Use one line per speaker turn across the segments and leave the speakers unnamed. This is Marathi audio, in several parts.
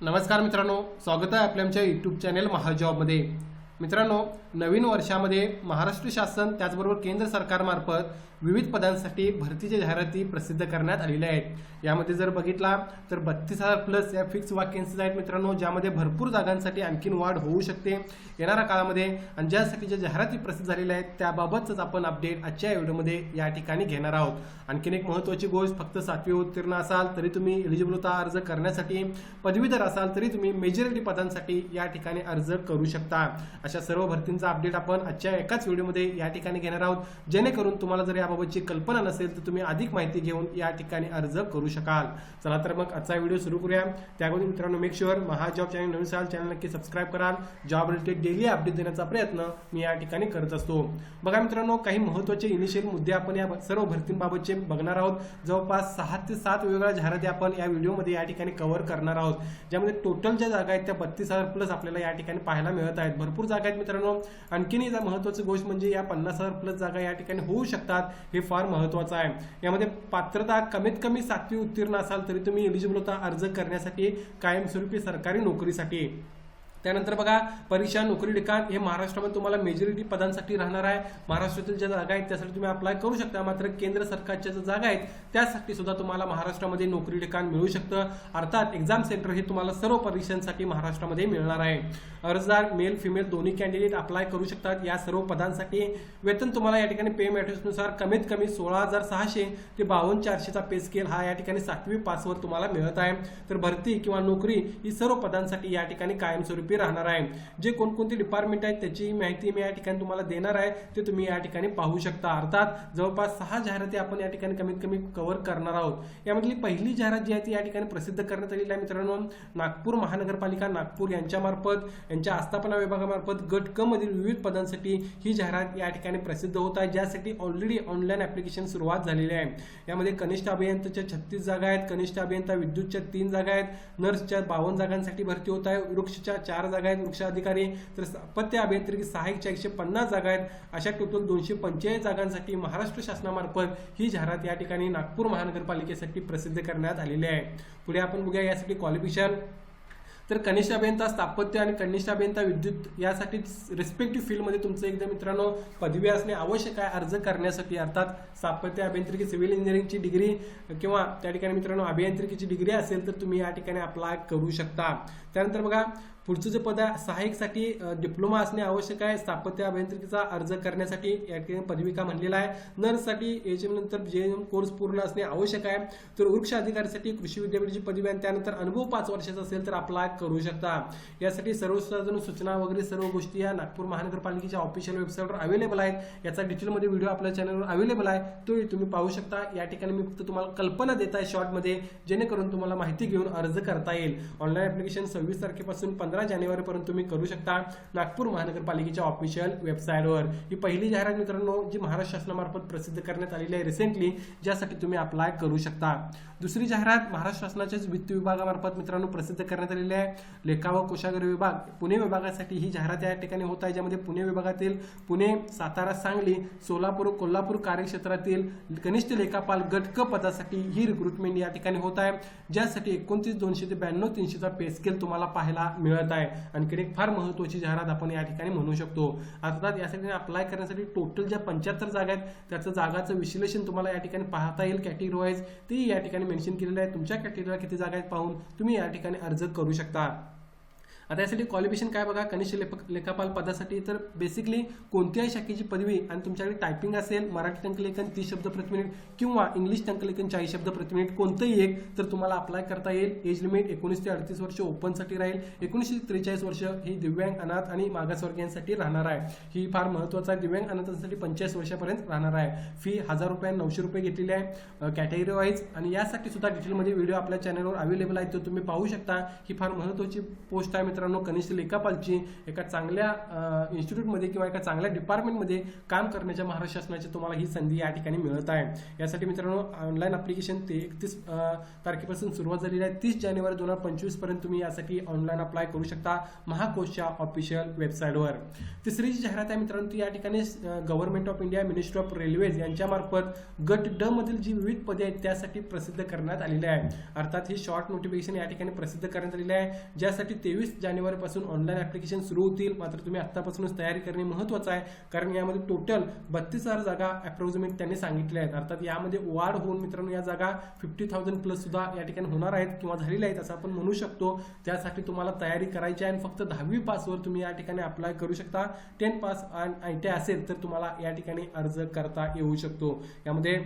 नमस्कार मित्रांनो स्वागत आहे आपल्या आमच्या यूट्यूब चॅनेल महाजॉबमध्ये. मित्रांनो नवीन वर्षामध्ये महाराष्ट्र शासन त्याचबरोबर केंद्र सरकारमार्फत विविध पदांसाठी भरतीच्या जाहिराती प्रसिद्ध करण्यात आलेल्या आहेत. यामध्ये जर बघितला तर बत्तीस हजार प्लस या फिक्स वॅकेन्सीज आहेत मित्रांनो ज्यामध्ये भरपूर जागांसाठी आणखीन वाढ होऊ शकते. येणाऱ्या काळामध्ये आणि ज्यासाठी ज्या जाहिराती प्रसिद्ध झालेल्या आहेत त्याबाबतच आपण अपडेट आजच्या व्हिडिओमध्ये या ठिकाणी घेणार आहोत. आणखीन एक महत्त्वाची गोष्ट फक्त सातवी उत्तीर्ण असाल तरी तुम्ही एलिजिबल अर्ज करण्यासाठी पदवीधर असाल तरी तुम्ही मेजॉरिटी पदांसाठी या ठिकाणी अर्ज करू शकता. अशा सर्व भरतींचा अपडेट आपण आजच्या एकाच व्हिडिओमध्ये या ठिकाणी घेणार आहोत. जेणेकरून तुम्हाला जर याबाबतची कल्पना नसेल तर तुम्ही अधिक माहिती घेऊन या ठिकाणी अर्ज करू शकाल. चला तर मग आजचा व्हिडिओ सुरू करूया. त्यामध्ये मित्रांनो मेक शुअर महाजॉब चॅनल नवीन साल चॅनल नक्की सबस्क्राईब कराल. जॉब रिलेटेड डेली अपडेट देण्याचा प्रयत्न मी या ठिकाणी करत असतो. बघा मित्रांनो काही महत्त्वाचे इनिशियल मुद्दे आपण या सर्व भरतींबाबतचे बघणार आहोत. जवळपास सहा ते सात वेगवेगळ्या जाहिराती आपण या व्हिडिओमध्ये या ठिकाणी कव्हर करणार आहोत. ज्यामध्ये टोटल ज्या जागा आहेत त्या बत्तीस हजार प्लस आपल्याला या ठिकाणी पाहायला मिळत आहेत. भरपूर जागा आहेत मित्रांनो. आणखीन एक महत्वाची गोष्ट म्हणजे या पन्नास हजार प्लस जागा या ठिकाणी होऊ शकतात. हे फार महत्वाचं आहे. यामध्ये पात्रता कमीत कमी सातवी उत्तीर्ण असाल तरी तुम्ही एलिजिबल होता अर्ज करण्यासाठी कायमस्वरूपी सरकारी नोकरीसाठी. त्यानंतर बघा परीक्षा नोकरी ठिकाण हे महाराष्ट्रामध्ये तुम्हाला मेजॉरिटी पदांसाठी राहणार आहे. महाराष्ट्रातील ज्या जागा आहेत त्यासाठी तुम्ही अप्लाय करू शकता. मात्र केंद्र सरकारच्या ज्या जागा आहेत त्यासाठी सुद्धा तुम्हाला महाराष्ट्रामध्ये नोकरी ठिकाण मिळू शकतं. अर्थात एक्झाम सेंटर हे तुम्हाला सर्व परीक्षांसाठी महाराष्ट्रामध्ये मिळणार आहे. अर्जदार मेल फिमेल दोन्ही कॅन्डिडेट अप्लाय करू शकतात. या सर्व पदांसाठी वेतन तुम्हाला या ठिकाणी पे मॅट्रिक्सनुसार कमीत कमी सोळा हजार सहाशे ते बावन्न चारशेचा पे स्केल हा या ठिकाणी सातवी पासवर तुम्हाला मिळत आहे. तर भरती किंवा नोकरी ही सर्व पदांसाठी या ठिकाणी कायमस्वरूपी राहणार आहे. जे कोणकोणती डिपार्टमेंट आहेत त्याची माहिती मी या ठिकाणी तुम्हाला देणार आहे. ते तुम्ही या ठिकाणी पाहू शकता. अर्थात जवळपास सहा जाहिराती आपण या ठिकाणी कमीत कमी कव्हर करणार आहोत. यामधली पहिली जाहिरात जी आहे ती या ठिकाणी प्रसिद्ध करण्यात आलेली आहे मित्रांनो. नागपूर महानगरपालिका नागपूर यांच्यामार्फत यांच्या आस्थापना विभागामार्फत गट क मधील विविध पदांसाठी ही जाहिरात या ठिकाणी प्रसिद्ध होत आहे. ज्यासाठी ऑलरेडी ऑनलाईन ऍप्लिकेशन सुरुवात झालेली आहे. यामध्ये कनिष्ठ अभियंताच्या छत्तीस जागा आहेत कनिष्ठ अभियंता विद्युतच्या तीन जागा आहेत नर्सच्या बावन्न जागांसाठी भरती होत आहे वृक्षच्या चार जागा आहेत वृक्ष अधिकारी तर स्थापत्य अभियांत्रिकी सहाय्यकच्या एकशे पन्नास जागा आहेत. अशा टोटल दोनशे पंचेचाळीस जागांसाठी महाराष्ट्र शासनामार्फत ही जाहिरात या ठिकाणी नागपूर महानगरपालिकेसाठी प्रसिद्ध करण्यात आलेली आहे. पुढे आपण बघूया यासाठी क्वालिफिकेशन तर कनिष्ठ अभियंता स्थापत्य आणि कनिष्ठ अभियंता विद्युत यासाठी रिस्पेक्टिव्ह फील्डमध्ये तुमचं एकदा मित्रांनो पदवी असणे आवश्यक आहे अर्ज करण्यासाठी. अर्थात स्थापत्य अभियांत्रिकी सिव्हिल इंजिनिअरिंगची डिग्री किंवा त्या ठिकाणी मित्रांनो अभियांत्रिकीची डिग्री असेल तर तुम्ही या ठिकाणी अप्लाय करू शकता. त्यानंतर बघा पुढचं जे पद आहे सहाय्यकसाठी डिप्लोमा असणे आवश्यक आहे. स्थापत्य अभियांत्रिकीचा अर्ज करण्यासाठी या ठिकाणी पदविका म्हणलेला आहे. नर्ससाठी एच एम नंतर जे एम कोर्स पूर्ण असणे आवश्यक आहे. तर वृक्ष अधिकारीसाठी कृषी विद्यापीठाची पदवी आहे त्यानंतर अनुभव पाच वर्षाचा असेल तर अप्लाय करू शकता. यासाठी सर्वसाधारण सूचना वगैरे सर्व गोष्टी या नागपूर महानगरपालिकेच्या ऑफिशियल वेबसाईटवर अवेलेबल आहेत. याचा डिटेलमध्ये व्हिडिओ आपल्या चॅनलवर अवेलेबल आहे. तो तुम्ही पाहू शकता. या ठिकाणी मी फक्त तुम्हाला कल्पना देत आहे शॉर्टमध्ये जेणेकरून तुम्हाला माहिती घेऊन अर्ज करता येईल. ऑनलाईन ॲप्लिकेशन सव्वीस तारखेपासून पंधरा जानेवारीपर्यंत तुम्ही करू शकता. नागपूर महानगरपालिकेच्या ऑफिशियल वेबसाईटवर. ही पहिली जाहिरात मित्रांनो जी महाराष्ट्र शासनामार्फत प्रसिद्ध करण्यात आलेली आहे रिसेंटली ज्यासाठी तुम्ही अप्लाय करू शकता. दुसरी जाहिरात महाराष्ट्र शासनाच्याच वित्त विभागामार्फत मित्रांनो प्रसिद्ध करण्यात आलेली आहे. लेखा व कोशागरी विभाग पुणे विभागासाठी ही जाहिरात या ठिकाणी होत आहे ज्यामध्ये पुणे विभागातील पुणे सातारा सांगली सोलापूर कोल्हापूर कार्यक्षेत्रातील कनिष्ठ लेखापाल गटक पदासाठी ही रिक्रुटमेंट या ठिकाणी होत आहे. ज्यासाठी एकोणतीस दोनशे ते ब्याण्णव तीनशेचा पे स्केल तुम्हाला पाहायला मिळत आहे. आणखी एक फार महत्त्वाची जाहिरात आपण या ठिकाणी म्हणू शकतो. अर्थात यासाठी अप्लाय करण्यासाठी टोटल ज्या पंच्याहत्तर जागा आहेत त्याचं जागाचं विश्लेषण तुम्हाला या ठिकाणी पाहता येईल कॅटेगरी वाईज ते या ठिकाणी मेन्शन केलेलं आहे. तुमच्या कॅटेगरीला किती जागा आहेत पाहून तुम्ही या ठिकाणी अर्ज करू शकता. आता यासाठी क्वालिफिकेशन काय बघा? कनिष्ठ लेखक लेखापाल पदासाठी तर बेसिकली कोणत्याही शाखेची पदवी आणि तुमच्याकडे टायपिंग असेल मराठी टंकलेखन तीस शब्द प्रति मिनिट किंवा इंग्लिश टंकलेखन चाळीस शब्द प्रति मिनिट कोणतंही एक तर तुम्हाला अप्लाय करता येईल. एज लिमिट एकोणीस ते अडतीस वर्ष ओपनसाठी राहील. एकोणीसशे त्रेचाळीस वर्ष ही दिव्यांग अनाथ आणि मागासवर्गीयांसाठी राहणार आहे. ही फार महत्त्वाचं आहे. दिव्यांग अनाथांसाठी पंचेचाळीस वर्षापर्यंत राहणार आहे. फी हजार रुपये नऊशे रुपये घेतलेली आहे कॅटेगरी वाईज आणि यासाठी सुद्धा डिटेलमध्ये व्हिडिओ आपल्या चॅनलवर अवेलेबल आहे तो तुम्ही पाहू शकता. ही फार महत्त्वाची पोस्ट आहे मित्रांनो कनिष्ठ लेखापालची एका चांगल्या इन्स्टिट्यूटमध्ये किंवा एका चांगल्या डिपार्टमेंटमध्ये काम करण्याच्या महाराष्ट्र शासनाची तुम्हाला ही संधी या ठिकाणी मिळत आहे. यासाठी मित्रांनो ऑनलाईन अप्लिकेशन ते एकतीस तारखेपासून सुरुवात झालेली आहे. तीस जानेवारी दोन हजार पंचवीसपर्यंत तुम्ही यासाठी ऑनलाईन अप्लाय करू शकता महाकोशच्या ऑफिशियल वेबसाईटवर तिसरी जी जाहिरात आहे मित्रांनो ती या ठिकाणी government of India ministry of railways यांच्यामार्फत गट ड मधील जी विविध पदे आहेत त्यासाठी प्रसिद्ध करण्यात आलेली आहे. अर्थात ही शॉर्ट नोटिफिकेशन या ठिकाणी प्रसिद्ध करण्यात आलेली आहे. ज्यासाठी तेवीस जानेवारीपासून ऑनलाईन ऍप्लिकेशन सुरू होतील. मात्र तुम्ही आतापासूनच तयारी करणे महत्वाचं आहे. कारण यामध्ये टोटल बत्तीस हजार जागा अप्रॉक्झिमेट त्यांनी सांगितल्या आहेत. अर्थात यामध्ये वाढ होऊन मित्रांनो या जागा फिफ्टी थाउजंड प्लस सुद्धा या ठिकाणी होणार आहेत किंवा झालेल्या आहेत असं आपण म्हणू शकतो. त्यासाठी तुम्हाला तयारी करायची आहे आणि फक्त दहावी पासवर तुम्ही या ठिकाणी अप्लाय करू शकता. टेन पास आय टी असेल तर तुम्हाला या ठिकाणी अर्ज करता येऊ शकतो. यामध्ये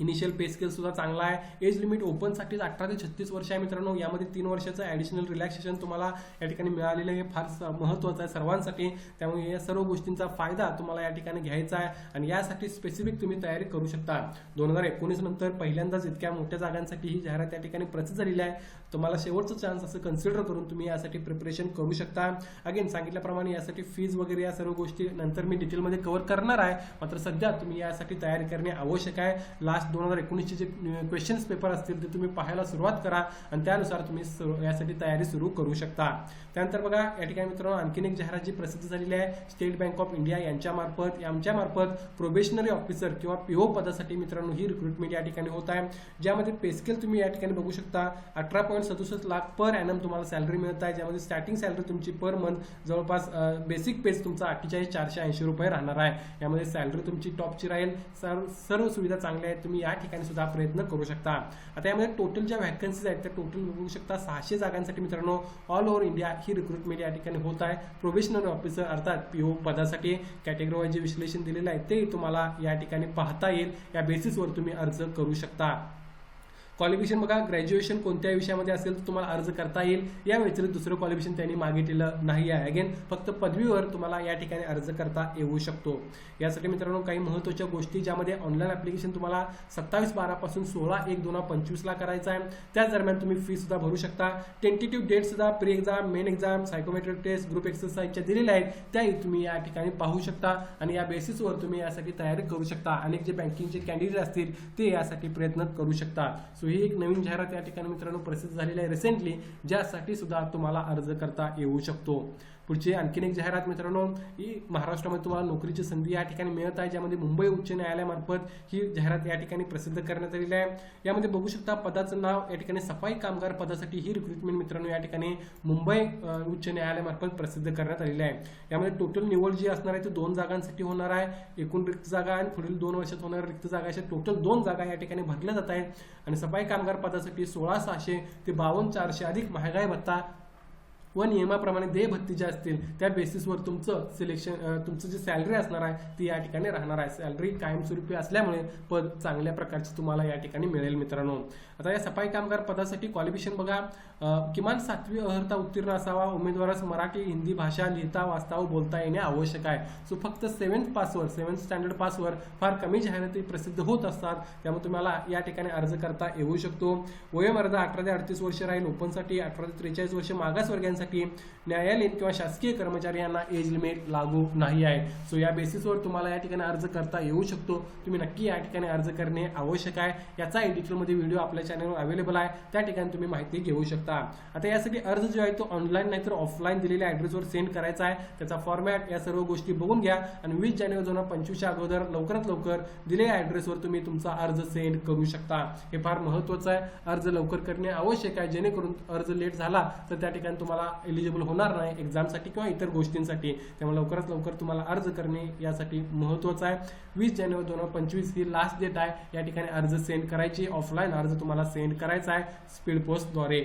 इनिशियल पे स्केल सुद्धा चांगला आहे. एज लिमिट ओपनसाठीच अठरा ते छत्तीस वर्ष आहे मित्रांनो. यामध्ये तीन वर्षाचं ॲडिशनल रिलॅक्सेशन तुम्हाला या ठिकाणी मिळालेलं हे फार स- महत्त्वाचं आहे सर्वांसाठी. त्यामुळे या सर्व गोष्टींचा फायदा तुम्हाला या ठिकाणी घ्यायचा आहे आणि यासाठी स्पेसिफिक तुम्ही तयारी करू शकता. दोन हजार एकोणीस नंतर पहिल्यांदाच इतक्या मोठ्या जागांसाठी ही जाहिरात या ठिकाणी प्रसिद्ध झालेली आहे. तुम्हाला शेवटचं चान्स असं कन्सिडर करून तुम्ही यासाठी प्रिपरेशन करू शकता. अगेन सांगितल्याप्रमाणे यासाठी फीज वगैरे या सर्व गोष्टी नंतर मी डिटेलमध्ये कव्हर करणार आहे. मात्र सध्या तुम्ही यासाठी तयारी करणे आवश्यक आहे. लास्ट दोन हजार एकोणीसचे जे क्वेश्चन्स पेपर असतील ते तुम्ही पाहायला सुरुवात करा आणि त्यानुसार तुम्ही यासाठी तयारी सुरू करू शकता. त्यानंतर बघा या ठिकाणी मित्रांनो आणखीन एक जाहिरात जी प्रसिद्ध झालेली आहे स्टेट बँक ऑफ इंडिया यांच्यामार्फत यांच्यामार्फत प्रोबेशनरी ऑफिसर किंवा पीओ पदासाठी मित्रांनो ही रिक्रुटमेंट या ठिकाणी होत आहे. ज्यामध्ये पेस्केल तुम्ही या ठिकाणी बघू शकता अठरा पॉईंट सदुसष्ट लाख पर ॲनम तुम्हाला सॅलरी मिळत आहे. ज्यामध्ये स्टार्टिंग सॅलरी तुमची पर मंथ जवळपास बेसिक पेज तुमचा अठ्ठेचाळीस चारशे ऐंशी रुपये राहणार आहे. यामध्ये सॅलरी तुमची टॉपची राहील. सर्व सर्व सुविधा चांगल्या आहेत. तुम्ही तुम्ही या ठिकाणी सुद्धा प्रयत्न करू शकता. आता यामध्ये टोटल ज्या व्हॅकन्सीज आहेत त्या टोटल बघू शकता सहाशे जागांसाठी मित्रांनो ऑल ओव्हर इंडिया ही रिक्रुटमेंट या ठिकाणी होत आहे. प्रोबेशनरी ऑफिसर अर्थात पीओ पदासाठी कॅटेगरी जे विश्लेषण दिलेलं आहे ते तुम्हाला या ठिकाणी पाहता येईल. या बेसिसवर तुम्ही अर्ज करू शकता. क्वालिफिकेशन बघा ग्रॅज्युएशन कोणत्या विषयामध्ये असेल तर तुम्हाला अर्ज करता येईल. या व्यतिरिक्त दुसरं क्वालिफिकेशन त्यांनी मागितलेलं नाही आहे. अगेन फक्त पदवीवर तुम्हाला या ठिकाणी अर्ज करता येऊ शकतो. यासाठी मित्रांनो काही महत्त्वाच्या गोष्टी ज्यामध्ये ऑनलाईन ऍप्लिकेशन तुम्हाला सत्तावीस बारापासून सोळा एक दोन पंचवीसला करायचं आहे. त्याच दरम्यान तुम्ही फी सुद्धा भरू शकता. टेंटेटिव्ह डेट सुद्धा pre exam main exam psychometric test group एक्सरसाइजच्या दिलेल्या आहेत. त्याही तुम्ही या ठिकाणी पाहू शकता आणि या बेसिसवर तुम्ही यासाठी तयारी करू शकता. अनेक जे बँकिंगचे कॅन्डिडेट असतील ते यासाठी प्रयत्न करू शकता. सो ही एक नवीन जाहिरात या ठिकाणी मित्रांनो प्रसिद्ध झालेली आहे रिसेंटली ज्यासाठी सुद्धा तुम्हाला अर्ज करता येऊ शकतो. पुढची आणखीन एक जाहिरात मित्रांनो ही महाराष्ट्रामध्ये तुम्हाला नोकरीची संधी या ठिकाणी मिळत आहे ज्यामध्ये मुंबई उच्च न्यायालयामार्फत ही जाहिरात या ठिकाणी प्रसिद्ध करण्यात आलेली आहे. यामध्ये बघू शकता पदाचं नाव या ठिकाणी सफाई कामगार पदासाठी ही रिक्रुटमेंट मित्रांनो या ठिकाणी मुंबई उच्च न्यायालयामार्फत प्रसिद्ध करण्यात आलेली आहे. यामध्ये टोटल निवड जी असणार आहे ती दोन जागांसाठी होणार आहे. एकूण रिक्त जागा आणि पुढील दोन वर्षात होणाऱ्या रिक्त जागा अशा टोटल दोन जागा या ठिकाणी भरल्या जात आहेत. आणि सफाई कामगार पदासाठी सोळा सहाशे ते बावन्न चारशे अधिक महागाई भत्ता व नियमाप्रमाणे देय भत्ती ज्या असतील त्या बेसिसवर तुमचं सिलेक्शन तुमचं जे सॅलरी असणार आहे ती या ठिकाणी राहणार आहे. सॅलरी कायमस्वरूपी असल्यामुळे पद चांगल्या प्रकारची तुम्हाला या ठिकाणी मिळेल मित्रांनो. आता या सफाई कामगार पदासाठी क्वालिफिकेशन बघा. किमान सातवी अर्हता उत्तीर्ण असावा उमेदवारास मराठी हिंदी भाषा लिहिता वाचता व बोलता येणे आवश्यक आहे. सो फक्त सेवन्थ पासवर सेवन्थ स्टँडर्ड पासवर फार कमी जाहिराती प्रसिद्ध होत असतात. त्यामुळे तुम्हाला या ठिकाणी अर्ज करता येऊ शकतो. वयोमर्यादा अठरा ते अडतीस वर्ष राहील ओपनसाठी अठरा ते त्रेचाळीस वर्ष मागासवर्गीयांसाठी न्यायालयीन किंवा शासकीय कर्मचारी यांना एज लिमिट लागू नाही आहे. सो या बेसिसवर तुम्हाला या ठिकाणी अर्ज करता येऊ शकतो. तुम्ही नक्की या ठिकाणी अर्ज करणे आवश्यक आहे. याचा डिटेलमध्ये व्हिडिओ आपल्या चॅनलवर अवेलेबल आहे. त्या ठिकाणी तुम्ही माहिती घेऊ शकता. आता यासाठी अर्ज जो आहे तो ऑनलाईन नाहीतर ऑफलाईन दिलेल्या ॲड्रेसवर सेंड करायचा आहे. त्याचा फॉर्मॅट या सर्व गोष्टी बघून घ्या. आणि वीस जानेवारी दोन हजार पंचवीसच्या अगोदर लवकरात लवकर दिलेल्या ॲड्रेसवर तुम्ही तुमचा अर्ज सेंड करू शकता. हे फार महत्त्वाचं आहे. अर्ज लवकर करणे आवश्यक आहे. जेणेकरून अर्ज लेट झाला तर त्या ठिकाणी तुम्हाला एलिजिबल होणार नाही एक्झामसाठी किंवा इतर गोष्टींसाठी. त्यामुळे लवकरात लवकर तुम्हाला अर्ज करणे यासाठी महत्त्वाचं आहे. वीस जानेवारी दोन हजार पंचवीस ही लास्ट डेट आहे. या ठिकाणी अर्ज सेंड करायची. ऑफलाईन अर्ज तुम्हाला सेंड करायचा आहे. स्पीड पोस्टद्वारे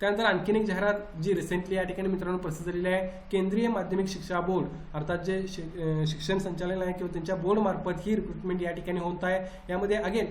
त्यानंतर आणखीन एक जाहिरात जी रिसेंटली या ठिकाणी मित्रांनो प्रसिद्ध झालेली आहे. केंद्रीय माध्यमिक शिक्षा बोर्ड अर्थात जे शि- शिक्षण संचालन आहे किंवा त्यांच्या बोर्ड मार्फत ही रिक्रुटमेंट या ठिकाणी होत आहे. यामध्ये अगेन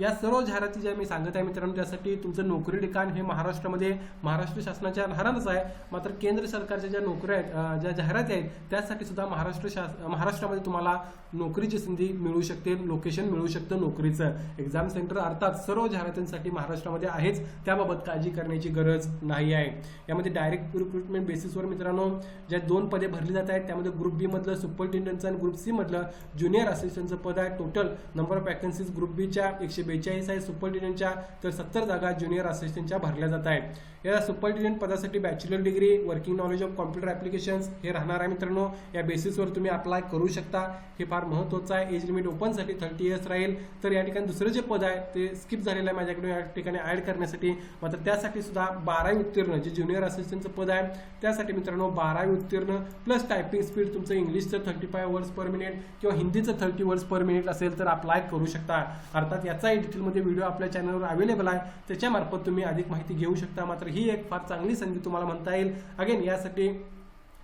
या सर्व जाहिराती ज्या मी सांगत आहे मित्रांनो त्यासाठी तुमचं नोकरी ठिकाण हे महाराष्ट्रामध्ये महाराष्ट्र शासनाच्या लहानच आहे. मात्र केंद्र सरकारच्या ज्या नोकऱ्या आहेत ज्या जाहिराती आहेत त्यासाठी सुद्धा महाराष्ट्र शास महाराष्ट्रामध्ये तुम्हाला नोकरीची संधी मिळू शकते लोकेशन मिळू शकतं नोकरीचं. एक्झाम सेंटर अर्थात सर्व जाहिरातींसाठी महाराष्ट्रामध्ये आहेच. त्याबाबत काळजी करण्याची गरज गरज नाही आहे. यामध्ये डायरेक्ट रिक्रुटमेंट बेसिसवर मित्रांनो ज्या दोन पदे भरली जात आहेत त्यामध्ये ग्रुप बी मधलं सुपरिटेंडंटचं आणि ग्रुप सी मधलं ज्युनियर असिस्टंटचं पद आहे total number of vacancies group बीच्या एकशे बेचाळीस आहे सुपरिटेंडंटच्या तर सत्तर जागा ज्युनियर असिस्टंटच्या भरल्या जात आहेत. या सुपरिटेंडंट पदासाठी bachelor degree working knowledge of computer applications हे राहणार आहे मित्रांनो. या बेसिसवर तुम्ही अप्लाय करू शकता. हे फार महत्त्वाचं आहे. एज लिमिट ओपनसाठी थर्टी इयर्स राहील. तर या ठिकाणी दुसरं जे पद आहे ते स्किप झालेलं आहे माझ्याकडे या ठिकाणी ऍड करण्यासाठी. मात्र त्यासाठी सुद्धा बारावी उत्तीर्ण जे ज्युनियर असिस्टंटचं पद आहे त्यासाठी मित्रांनो बारावी उत्तीर्ण प्लस टायपिंग स्पीड तुमचं इंग्लिशचं thirty five words per minute किंवा हिंदीचं थर्टी वर्ड्स पर मिनिट असेल तर अप्लाय करू शकता. अर्थात याचाही डिटेलमध्ये व्हिडिओ आपल्या चॅनलवर अवेलेबल आहे. त्याच्यामार्फत तुम्ही अधिक माहिती घेऊ शकता. मात्र ही एक फार चांगली संधी तुम्हाला म्हणता येईल. अगेन यासाठी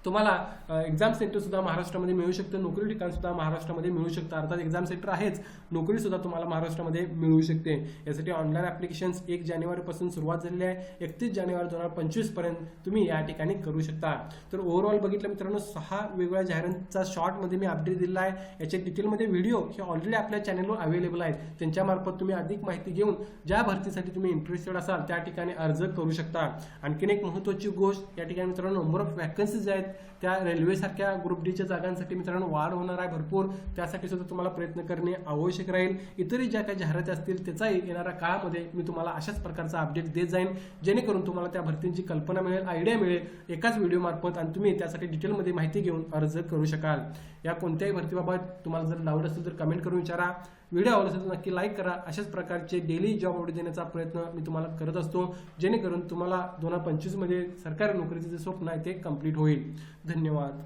तुम्हाला एक्झाम सेंटरसुद्धा महाराष्ट्रामध्ये मिळू शकतं नोकरी ठिकाणसुद्धा महाराष्ट्रामध्ये मिळू शकतं. अर्थात एक्झाम सेंटर आहेच. नोकरीसुद्धा तुम्हाला महाराष्ट्रामध्ये मिळू शकते. यासाठी ऑनलाईन ॲप्लिकेशन्स एक जानेवारीपासून सुरुवात झालेली आहे. एकतीस जानेवारी दोन हजार पंचवीसपर्यंत तुम्ही या ठिकाणी करू शकता. तर ओव्हरऑल बघितलं मित्रांनो सहा वेगवेगळ्या जाहिरातीचा शॉर्टमध्ये मी अपडेट दिला आहे. याच्या डिटेलमध्ये व्हिडिओ हे ऑलरेडी आपल्या चॅनलवर अवेलेबल आहेत. त्यांच्यामार्फत तुम्ही अधिक माहिती घेऊन ज्या भरतीसाठी तुम्ही इंटरेस्टेड असाल त्या ठिकाणी अर्ज करू शकता. आणखीन एक महत्त्वाची गोष्ट या ठिकाणी मित्रांनो नंबर ऑफ वॅकन्सीज आहेत त्या रेल्वेसारख्या ग्रुप डीच्या जागांसाठी मित्रांनो वाढ होणार आहे भरपूर. त्यासाठी सुद्धा तुम्हाला प्रयत्न करणे आवश्यक राहील. इतरही ज्या काही जाहिराती असतील त्याचाही येणाऱ्या काळामध्ये मी तुम्हाला अशाच प्रकारचा अपडेट देत जाईन. जेणेकरून तुम्हाला त्या भरतींची कल्पना मिळेल आयडिया मिळेल एकाच व्हिडिओ मार्फत आणि तुम्ही त्यासाठी डिटेलमध्ये माहिती घेऊन अर्ज करू शकाल. या कोणत्याही भरतीबाबत तुम्हाला जर डाऊट असेल तर कमेंट करून विचारा. व्हिडिओ आवडला असेल तर नक्की लाईक करा. अशाच प्रकारचे डेली जॉब अपडेट देण्याचा प्रयत्न मी तुम्हाला करत असतो. जेणेकरून तुम्हाला दोन हजार पंचवीसमध्ये सरकारी नोकरीचं जे स्वप्न आहे ते कंप्लीट होईल. धन्यवाद.